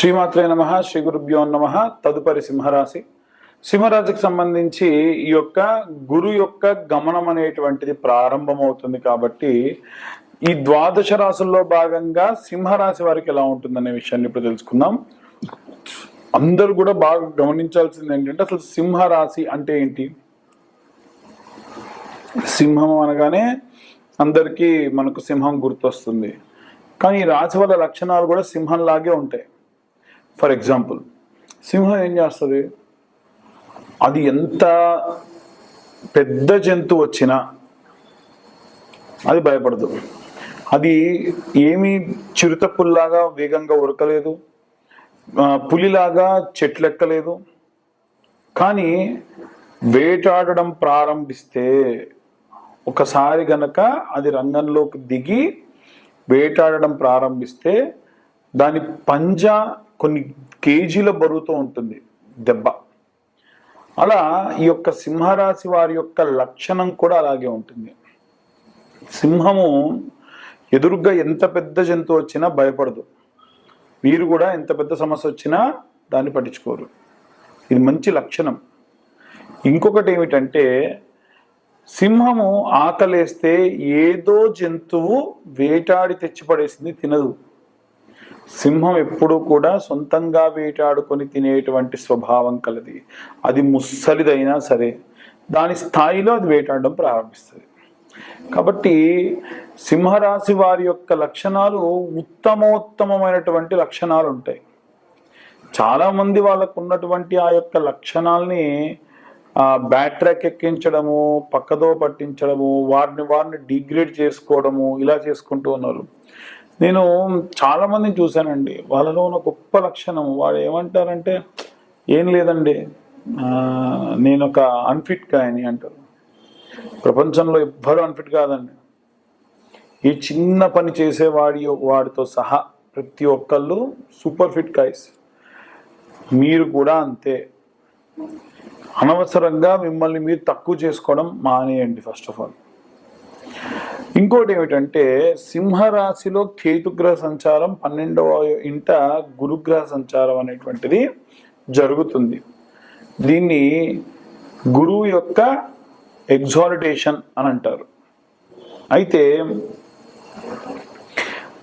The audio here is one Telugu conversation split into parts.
శ్రీమాత్రే నమ శ్రీ గురుభ్యో నమ తదుపరి సింహరాశి. సింహరాశికి సంబంధించి ఈ యొక్క గురు యొక్క గమనం అనేటువంటిది ప్రారంభమవుతుంది కాబట్టి ఈ ద్వాదశ రాశుల్లో భాగంగా సింహరాశి వారికి ఎలా ఉంటుందనే విషయాన్ని ఇప్పుడు తెలుసుకుందాం. అందరూ కూడా బాగా గమనించాల్సింది ఏంటంటే అసలు సింహరాశి అంటే ఏంటి? సింహం అనగానే అందరికీ మనకు సింహం గుర్తొస్తుంది. కానీ ఈ రాశి వల్ల లక్షణాలు కూడా సింహంలాగే ఉంటాయి. ఫర్ ఎగ్జాంపుల్ సింహం ఏం చేస్తుంది? అది ఎంత పెద్ద జంతువు వచ్చినా అది భయపడదు. అది ఏమీ చిరుత పుల్లాగా వేగంగా ఉరకలేదు. పులిలాగా చెట్లెక్కలేదు. కానీ వేటాడడం ప్రారంభిస్తే ఒకసారి గనక అది రంగంలోకి దిగి వేటాడడం ప్రారంభిస్తే దాని పంజా కొన్ని కేజీల బరువుతో ఉంటుంది దెబ్బ. అలా ఈ యొక్క సింహరాశి వారి యొక్క లక్షణం కూడా అలాగే ఉంటుంది. సింహము ఎదురుగ్గా ఎంత పెద్ద జంతువు వచ్చినా భయపడదు. వీరు కూడా ఎంత పెద్ద సమస్య వచ్చినా దాన్ని పట్టించుకోరు. ఇది మంచి లక్షణం. ఇంకొకటి ఏమిటంటే సింహము ఆకలేస్తే ఏదో జంతువు వేటాడి తెచ్చిపడేసింది తినదు. సింహం ఎప్పుడూ కూడా సొంతంగా వేటాడుకొని తినేటువంటి స్వభావం కలది. అది ముస్సలిదైనా సరే దాని స్థాయిలో అది వేటాడడం ప్రారంభిస్తుంది. కాబట్టి సింహరాశి వారి యొక్క లక్షణాలు ఉత్తమోత్తమమైనటువంటి లక్షణాలు ఉంటాయి చాలామంది వాళ్ళకు ఉన్నటువంటి ఆ యొక్క లక్షణాలని బ్యాట్ ట్రాక్ ఎక్కించడము పక్కదో పట్టించడము వారిని వారిని డిగ్రేడ్ చేసుకోవడము ఇలా చేసుకుంటూ ఉన్నారు. నేను చాలామందిని చూశానండి. వాళ్ళలో ఉన్న గొప్ప లక్షణం వాడు ఏమంటారంటే ఏం లేదండి. నేను ఒక అన్ఫిట్ కాయని అంటారు. ప్రపంచంలో ఎవ్వరూ అన్ఫిట్ కాదండి. ఈ చిన్న పని చేసేవాడి వాడితో సహా ప్రతి ఒక్కళ్ళు సూపర్ ఫిట్ కాయస్ మీరు కూడా అంతే. అనవసరంగా మిమ్మల్ని మీరు తక్కువ చేసుకోవడం మానేయండి ఫస్ట్ ఆఫ్ ఆల్ ఇంకోటి ఏమిటంటే సింహరాశిలో కేతుగ్రహ సంచారం పన్నెండవ ఇంట గురుగ్రహ సంచారం అనేటువంటిది జరుగుతుంది. దీన్ని గురువు యొక్క ఎగ్జాలిటేషన్ అని అంటారు. అయితే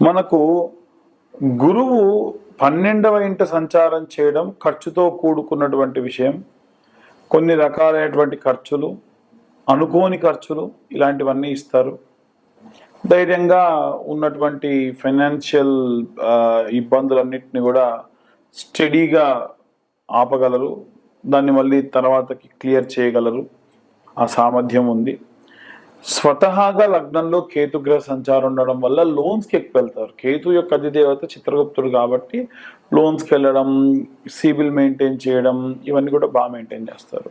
మనకు గురువు పన్నెండవ ఇంట సంచారం చేయడం ఖర్చుతో కూడుకున్నటువంటి విషయం కొన్ని రకాలైనటువంటి ఖర్చులు అనుకోని ఖర్చులు ఇలాంటివన్నీ ఇస్తారు. ధైర్యంగా ఉన్నటువంటి ఫైనాన్షియల్ ఇబ్బందులన్నింటినీ కూడా స్టడీగా ఆపగలరు. దాన్ని మళ్ళీ తర్వాతకి క్లియర్ చేయగలరు. ఆ సామర్థ్యం ఉంది. స్వతహాగా లగ్నంలో కేతుగ్రహ సంచారం ఉండడం వల్ల లోన్స్కి ఎక్కువ వెళ్తారు. కేతు యొక్క అధిదేవత చిత్రగుప్తుడు కాబట్టి లోన్స్కి వెళ్ళడం సిబిల్ మెయింటైన్ చేయడం ఇవన్నీ కూడా బాగా మెయింటైన్ చేస్తారు.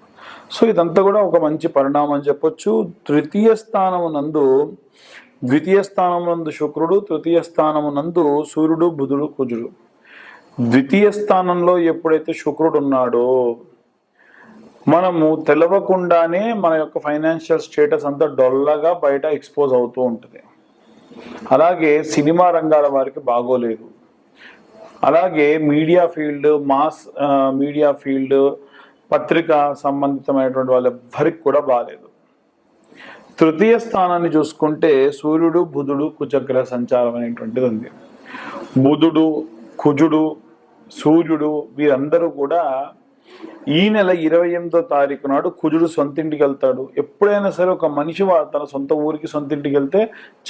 సో ఇదంతా కూడా ఒక మంచి పరిణామం అని చెప్పొచ్చు. తృతీయ స్థానమునందు ద్వితీయ స్థానమునందు శుక్రుడు తృతీయ స్థానమునందు సూర్యుడు బుధుడు కుజుడు. ద్వితీయ స్థానంలో ఎప్పుడైతే శుక్రుడు ఉన్నాడో మనము తెలవకుండానే మన యొక్క ఫైనాన్షియల్ స్టేటస్ అంతా డొల్లగా బయట ఎక్స్పోజ్ అవుతూ ఉంటుంది. అలాగే సినిమా రంగాల వారికి బాగోలేదు. అలాగే media field mass media field పత్రిక సంబంధితమైనటువంటి వాళ్ళ ఎవ్వరికి కూడా బాగాలేదు తృతీయ స్థానాన్ని చూసుకుంటే సూర్యుడు బుధుడు కుచక్ర సంచారం అనేటువంటిది ఉంది. బుధుడు కుజుడు సూర్యుడు వీరందరూ కూడా ఈ నెల ఇరవై ఎనిమిదో తారీఖు నాడు కుజుడు సొంత ఇంటికి వెళ్తాడు. ఎప్పుడైనా సరే ఒక మనిషి తన సొంత ఊరికి సొంత ఇంటికి వెళ్తే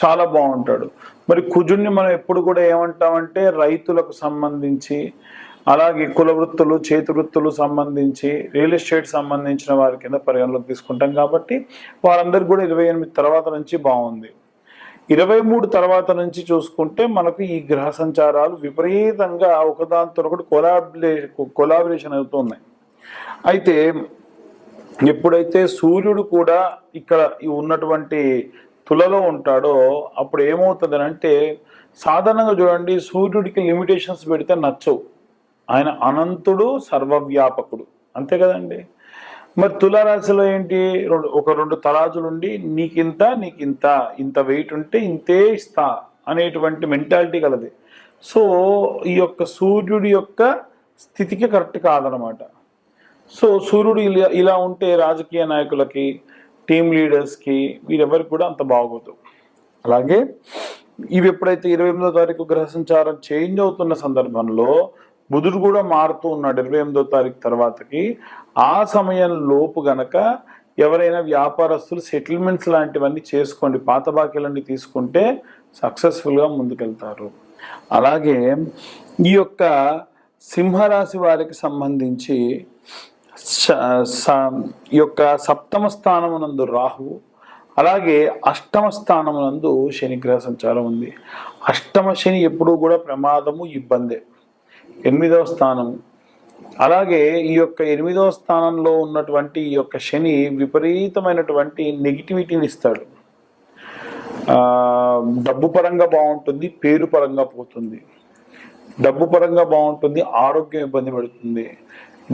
చాలా బాగుంటాడు. మరి కుజుడిని మనం ఎప్పుడు కూడా ఏమంటామంటే రైతులకు సంబంధించి అలాగే కుల వృత్తులు చేతి వృత్తులు సంబంధించి రియల్ ఎస్టేట్ సంబంధించిన వారి కింద పరిగణలోకి తీసుకుంటాం కాబట్టి వారందరికీ కూడా ఇరవై ఎనిమిది తర్వాత నుంచి బాగుంది. ఇరవై మూడు తర్వాత నుంచి చూసుకుంటే మనకు ఈ గ్రహ సంచారాలు విపరీతంగా ఒకదానితో ఒకటి కొలాబిలే కొలాబరేషన్ అవుతున్నాయి. అయితే ఎప్పుడైతే సూర్యుడు కూడా ఇక్కడ ఉన్నటువంటి తులలో ఉంటాడో అప్పుడు ఏమవుతుంది అంటే సాధారణంగా చూడండి సూర్యుడికి లిమిటేషన్స్ పెడితే నచ్చవు. ఆయన అనంతుడు సర్వవ్యాపకుడు. అంతే కదండి? మరి తులారాశిలో ఏంటి? రెండు ఒక రెండు తరాజులు ఉండి నీకింత నీకింత ఇంత వెయిట్ ఉంటే ఇంతే ఇస్తా అనేటువంటి మెంటాలిటీ కలది సో ఈ యొక్క సూర్యుడి యొక్క స్థితికి కరెక్ట్ కాదనమాట. సో సూర్యుడు ఇలా ఇలా ఉంటే రాజకీయ నాయకులకి టీమ్ లీడర్స్కి వీరెవరికి కూడా అంత బాగోదు. అలాగే ఇవి ఎప్పుడైతే ఇరవై ఎనిమిదో తారీఖు గ్రహ సంచారం చేంజ్ అవుతున్న సందర్భంలో బుధుడు కూడా మారుతూ ఉన్నాడు ఇరవై ఎనిమిదో తారీఖు తర్వాతకి. ఆ సమయం లోపు గనక ఎవరైనా వ్యాపారస్తులు సెటిల్మెంట్స్ లాంటివన్నీ చేసుకోండి పాత బాకీలన్నీ తీసుకుంటే సక్సెస్ఫుల్గా ముందుకెళ్తారు. అలాగే ఈ యొక్క సింహరాశి వారికి సంబంధించి ఈ యొక్క సప్తమ స్థానమునందు రాహువు అలాగే అష్టమ స్థానమునందు శనిగ్రహ సంచారం ఉంది. అష్టమ శని ఎప్పుడూ కూడా ప్రమాదము ఇబ్బందే. ఎనిమిదవ స్థానం. అలాగే ఈ యొక్క ఎనిమిదవ స్థానంలో ఉన్నటువంటి ఈ యొక్క శని విపరీతమైనటువంటి నెగిటివిటీని ఇస్తాడు. డబ్బు పరంగా బాగుంటుంది పేరు పరంగా పోతుంది. డబ్బు పరంగా బాగుంటుంది ఆరోగ్యం ఇబ్బంది పడుతుంది.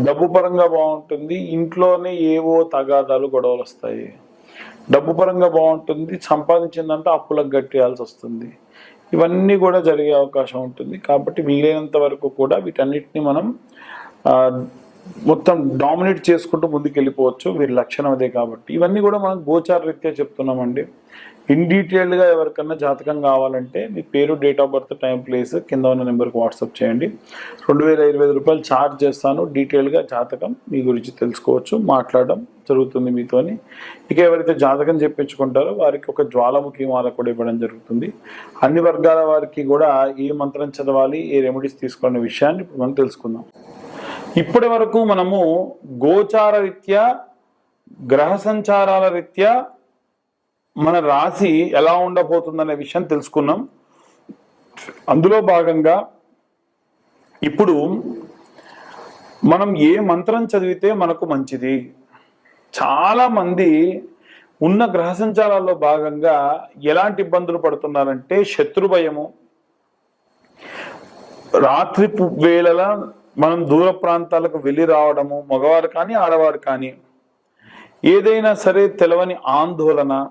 డబ్బు పరంగా బాగుంటుంది ఇంట్లోనే ఏవో తగాదాలు గొడవలు వస్తాయి. డబ్బు పరంగా బాగుంటుంది సంపాదించిందంటే అప్పులకు గట్టేయాల్సి వస్తుంది. ఇవన్నీ కూడా జరిగే అవకాశం ఉంటుంది. కాబట్టి వీలైనంత వరకు కూడా వీటన్నిటిని మనం మొత్తం డామినేట్ చేసుకుంటూ ముందుకు వెళ్ళిపోవచ్చు వీరి లక్షణం అదే కాబట్టి. ఇవన్నీ కూడా మనం గోచార రీత్యా చెప్తున్నామండి. ఇన్ డీటెయిల్డ్గా ఎవరికన్నా జాతకం కావాలంటే మీ పేరు date of birth time place కింద ఉన్న నెంబర్కి వాట్సాప్ చేయండి. రెండు వేల ఇరవై ఐదు రూపాయలు ఛార్జ్ చేస్తాను. డీటెయిల్గా జాతకం మీ గురించి తెలుసుకోవచ్చు. మాట్లాడడం జరుగుతుంది మీతోని. ఇక ఎవరైతే జాతకం చెప్పించుకుంటారో వారికి ఒక జ్వాలాముఖి మాల కూడా ఇవ్వడం జరుగుతుంది. అన్ని వర్గాల వారికి కూడా ఏ మంత్రం చదవాలి ఏ రెమెడీస్ తీసుకునే విషయాన్ని ఇప్పుడు మనం తెలుసుకుందాం. ఇప్పటి వరకు మనము గోచార రీత్యా గ్రహ సంచారాల రీత్యా మన రాశి ఎలా ఉండబోతుందనే విషయం తెలుసుకున్నాం. అందులో భాగంగా ఇప్పుడు మనం ఏ మంత్రం చదివితే మనకు మంచిది? చాలా మంది ఉన్న గ్రహ సంచారాల్లో భాగంగా ఎలాంటి ఇబ్బందులు పడుతున్నారంటే శత్రు భయము. రాత్రి వేళల మనం దూర ప్రాంతాలకు వెళ్ళి రావడము మగవారు కానీ ఆడవారు కానీ ఏదైనా సరే తెలవని ఆందోళన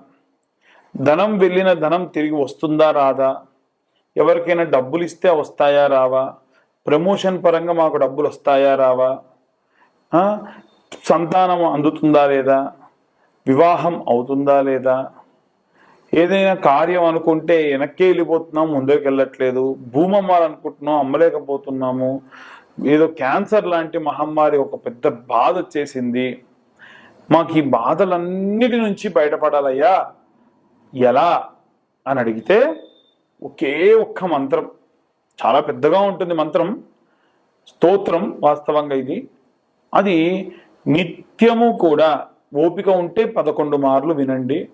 ధనం వెళ్ళిన ధనం తిరిగి వస్తుందా రాదా? ఎవరికైనా డబ్బులు ఇస్తే వస్తాయా రావా? ప్రమోషన్ పరంగా మాకు డబ్బులు వస్తాయా రావా? సంతానం అందుతుందా లేదా? వివాహం అవుతుందా లేదా? ఏదైనా కార్యం అనుకుంటే వెనక్కి వెళ్ళిపోతున్నాం ముందుకు వెళ్ళట్లేదు. భూమమ్మాలనుకుంటున్నాం అమ్మలేకపోతున్నాము. ఏదో క్యాన్సర్ లాంటి మహమ్మారి ఒక పెద్ద బాధ వచ్చేసింది. మాకు ఈ బాధలన్నిటి నుంచి బయటపడాలయ్యా. ఎలా? అని అడిగితే ఒకే ఒక్క మంత్రం. చాలా పెద్దగా ఉంటుంది మంత్రం. స్తోత్రం వాస్తవంగా ఇది. అది నిత్యము కూడా ఓపిక ఉంటే పదకొండు మార్లు వినండి.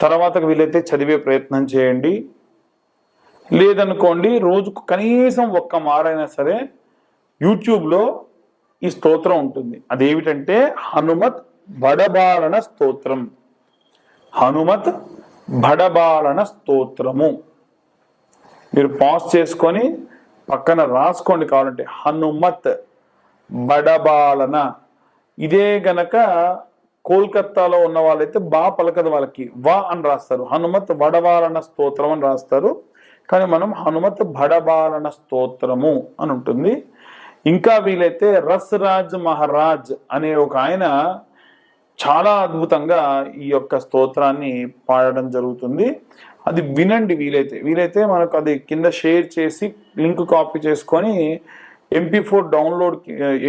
తర్వాత వీలైతే చదివే ప్రయత్నం చేయండి. లేదనుకోండి రోజుకు కనీసం ఒక్క మారైనా సరే యూట్యూబ్లో ఈ స్తోత్రం ఉంటుంది. అదేమిటంటే హనుమత్ బడబాలన స్తోత్రం. హనుమత్ బడబాలన స్తోత్రము. మీరు పాజ్ చేసుకొని పక్కన రాసుకోండి కావాలంటే హనుమత్ బడబాలన. ఇదే గనక కోల్కత్తాలో ఉన్న వాళ్ళైతే బా పలకదు వాళ్ళకి. వా అని రాస్తారు. హనుమత్ బడబాలన స్తోత్రం అని రాస్తారు. కానీ మనం హనుమత్ బడబాలన స్తోత్రము అని ఉంటుంది. ఇంకా వీలైతే రస్ రాజ్ మహారాజ్ అనే ఒక ఆయన చాలా అద్భుతంగా ఈ యొక్క స్తోత్రాన్ని పాడడం జరుగుతుంది. అది వినండి వీలైతే. వీలైతే మనకు అది కింద షేర్ చేసి లింక్ కాపీ చేసుకొని MP four download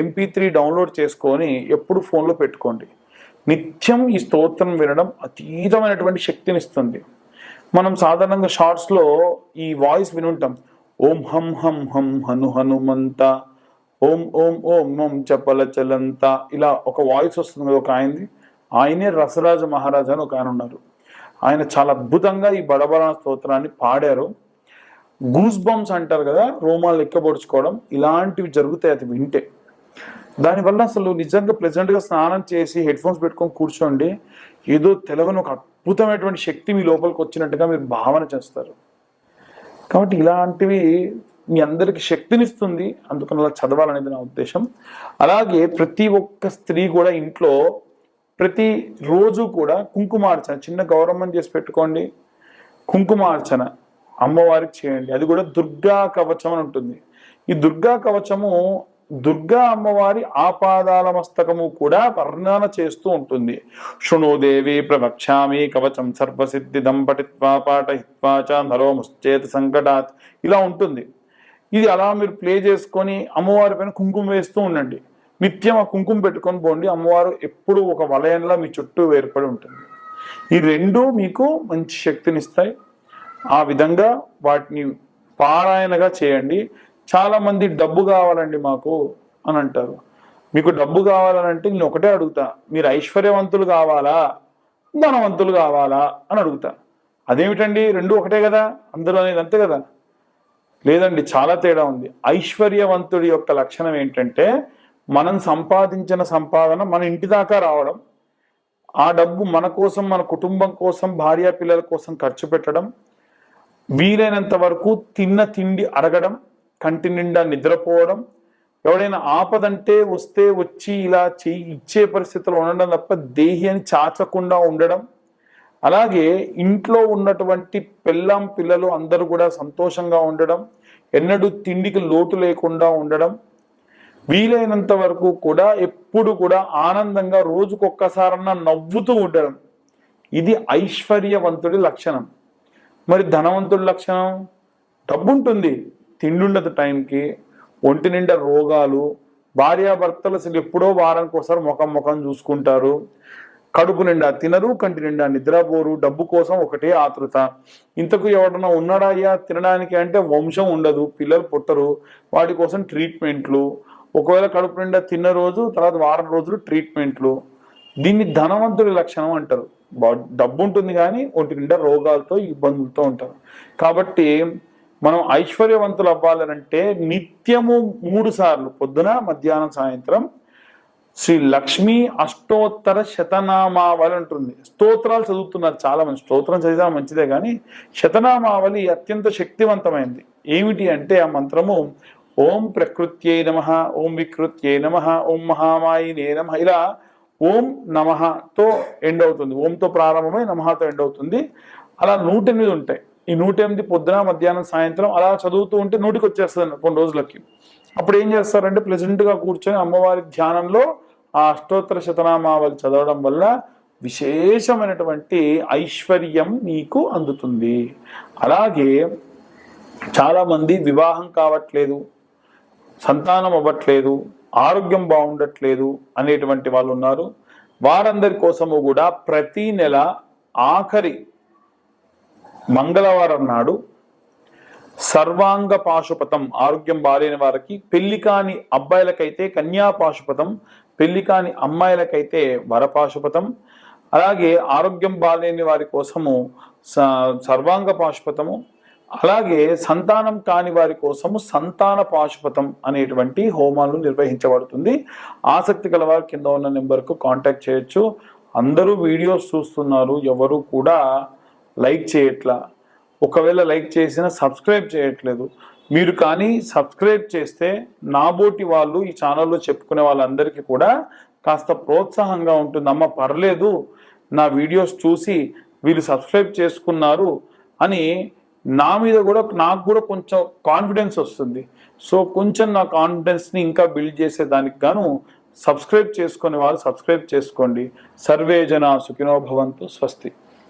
MP three download చేసుకొని ఎప్పుడు ఫోన్లో పెట్టుకోండి. నిత్యం ఈ స్తోత్రం వినడం అతీతమైనటువంటి శక్తిని ఇస్తుంది. మనం సాధారణంగా షార్ట్స్లో ఈ వాయిస్ వినుంటాం. ఓం హం హం హం హను హనుమంత ఓం ఓం ఓం ఓం చపల చలంత ఇలా ఒక వాయిస్ వస్తుంది కదా ఒక ఆయనది. ఆయనే రసరాజ మహారాజా అని ఒక ఆయన ఉన్నారు. ఆయన చాలా అద్భుతంగా ఈ బడబడ స్తోత్రాన్ని పాడారు. గూస్ బంప్స్ అంటారు కదా రోమాలు ఎక్కబొడుచుకోవడం ఇలాంటివి జరుగుతాయి అది వింటే. దానివల్ల అసలు నిజంగా pleasant స్నానం చేసి హెడ్ ఫోన్స్ పెట్టుకొని కూర్చోండి ఏదో తెలవని ఒక అద్భుతమైనటువంటి శక్తి మీ లోపలికి వచ్చినట్టుగా మీరు భావన చేస్తారు. కాబట్టి ఇలాంటివి మీ అందరికి శక్తినిస్తుంది. అందుకని అలా చదవాలనేది నా ఉద్దేశం. అలాగే ప్రతి ఒక్క స్త్రీ కూడా ఇంట్లో ప్రతి రోజు కూడా కుంకుమార్చన చిన్న గౌరవం చేసి పెట్టుకోండి. కుంకుమార్చన అమ్మవారికి చేయండి. అది కూడా దుర్గా కవచం అని ఉంటుంది. ఈ దుర్గా కవచము దుర్గా అమ్మవారి ఆపాదాల మస్తకము కూడా వర్ణన చేస్తూ ఉంటుంది. శృణోదేవి ప్రవక్ష్యామి కవచం సర్వసిద్ధి దంపటిత్వా పాఠయిత్వా చ నరో ముశ్చేత సంకటాత్ ఇలా ఉంటుంది. ఇది అలా మీరు ప్లే చేసుకొని అమ్మవారి పైన కుంకుమ వేస్తూ ఉండండి. నిత్యం ఆ కుంకుమ పెట్టుకొని పోండి. అమ్మవారు ఎప్పుడు ఒక వలయంలో మీ చుట్టూ ఏర్పడి ఉంటుంది. ఈ రెండు మీకు మంచి శక్తినిస్తాయి. ఆ విధంగా వాటిని పారాయణగా చేయండి. చాలా మంది డబ్బు కావాలండి మాకు అని అంటారు. మీకు డబ్బు కావాలని అంటే నేను ఒకటే అడుగుతా. మీరు ఐశ్వర్యవంతులు కావాలా? ధనవంతులు కావాలా? అని అడుగుతా. అదేమిటండి? రెండు ఒకటే కదా? అందరూ అనేది అంతే కదా? లేదండి చాలా తేడా ఉంది. ఐశ్వర్యవంతుడి యొక్క లక్షణం ఏంటంటే మనం సంపాదించిన సంపాదన మన ఇంటి దాకా రావడం ఆ డబ్బు మన కోసం మన కుటుంబం కోసం భార్య పిల్లల కోసం ఖర్చు పెట్టడం వీలైనంత వరకు తిన్న తిండి అడగడం కంటి నిండా నిద్రపోవడం ఎవడైనా ఆపదంటే వస్తే వచ్చి ఇలా చేయి ఇచ్చే పరిస్థితుల్లో ఉండడం తప్ప దేహి అని చాచకుండా ఉండడం అలాగే ఇంట్లో ఉన్నటువంటి పెళ్ళాం పిల్లలు అందరూ కూడా సంతోషంగా ఉండడం ఎన్నడూ తిండికి లోటు లేకుండా ఉండడం వీలైనంత వరకు కూడా ఎప్పుడు కూడా ఆనందంగా రోజుకొక్కసారన్నా నవ్వుతూ ఉండడం. ఇది ఐశ్వర్యవంతుడి లక్షణం. మరి ధనవంతుడి లక్షణం? డబ్బు ఉంటుంది తిండి ఉండదు టైంకి. ఒంటి నిండా రోగాలు. భార్యాభర్తలు అసలు ఎప్పుడో వారానికి ఒకసారి ముఖం ముఖం చూసుకుంటారు. కడుపు నిండా తినరు కంటి నిండా నిద్రపోరు డబ్బు కోసం ఒకటే ఆతృత. ఇంతకు ఎవడన్నా ఉన్నాడా అయ్యా? తినడానికి అంటే వంశం ఉండదు పిల్లలు పుట్టరు వాటి కోసం ట్రీట్మెంట్లు. ఒకవేళ కడుపు నిండా తిన్న రోజు తర్వాత వారం రోజులు ట్రీట్మెంట్లు. దీన్ని ధనవంతుడి లక్షణం అంటారు. డబ్బు ఉంటుంది కానీ ఒంటి నిండా రోగాలతో ఇబ్బందులతో ఉంటారు. కాబట్టి మనం ఐశ్వర్యవంతులు అవ్వాలనంటే నిత్యము మూడు సార్లు పొద్దున మధ్యాహ్నం సాయంత్రం శ్రీ లక్ష్మీ అష్టోత్తర శతనామావళి ఉంటుంది స్తోత్రాలు చదువుతున్నారు చాలా మంది స్తోత్రం చదివినా మంచిదే కానీ శతనామావళి అత్యంత శక్తివంతమైంది. ఏమిటి అంటే ఆ మంత్రము ఓం ప్రకృత్యై నమ ఓం వికృత్యై నమ ఓం మహామాయినే నమ. ఇలా ఓం నమఃతో ఎండ్ అవుతుంది. ఓంతో ప్రారంభమై నమహతో ఎండ్ అవుతుంది. అలా నూట ఎనిమిది ఉంటాయి. ఈ నూట ఎనిమిది పొద్దున మధ్యాహ్నం సాయంత్రం అలా చదువుతూ ఉంటే నూటికి వచ్చేస్తుంది కొన్ని రోజులకి. అప్పుడు ఏం చేస్తారంటే ప్లెజెంట్గా కూర్చొని అమ్మవారి ధ్యానంలో ఆ అష్టోత్తర శతనామావళి చదవడం వల్ల విశేషమైనటువంటి ఐశ్వర్యం మీకు అందుతుంది. అలాగే చాలామంది వివాహం కావట్లేదు సంతానం అవ్వట్లేదు ఆరోగ్యం బాగుండట్లేదు అనేటువంటి వాళ్ళు ఉన్నారు. వారందరి కోసము కూడా ప్రతి నెల ఆఖరి మంగళవారం నాడు సర్వాంగ పాశుపతం ఆరోగ్యం బాలేని వారికి పెళ్ళి కాని అబ్బాయిలకైతే కన్యా పాశుపతం పెళ్ళి కాని అమ్మాయిలకైతే వరపాశుపతం. అలాగే ఆరోగ్యం బాలేని వారి కోసము స- సర్వాంగ పాశుపతము. అలాగే సంతానం కాని వారి కోసము సంతాన పాశుపతం అనేటువంటి హోమాలు నిర్వహించబడుతుంది. ఆసక్తి గలవారు కింద ఉన్న నెంబర్కు కాంటాక్ట్ చేయొచ్చు. అందరూ వీడియోస్ చూస్తున్నారు. ఎవరు కూడా లైక్ చేయట్లా. ఒకవేళ లైక్ చేసినా సబ్స్క్రైబ్ చేయట్లేదు. మీరు కానీ సబ్స్క్రైబ్ చేస్తే నాబోటి వాళ్ళు ఈ ఛానల్లో చెప్పుకునే వాళ్ళందరికీ కూడా కాస్త ప్రోత్సాహంగా ఉంటుంది. అమ్మ పర్లేదు నా వీడియోస్ చూసి వీళ్ళు సబ్స్క్రైబ్ చేసుకున్నారు అని నా మీద కూడా నాకు కూడా కొంచెం కాన్ఫిడెన్స్ వస్తుంది. సో కొంచెం నా కాన్ఫిడెన్స్ని ఇంకా బిల్డ్ చేసే దానికి గాను సబ్స్క్రైబ్ చేసుకునే వాళ్ళు సబ్స్క్రైబ్ చేసుకోండి. సర్వే జన సుఖినో భవంతు స్వస్తి.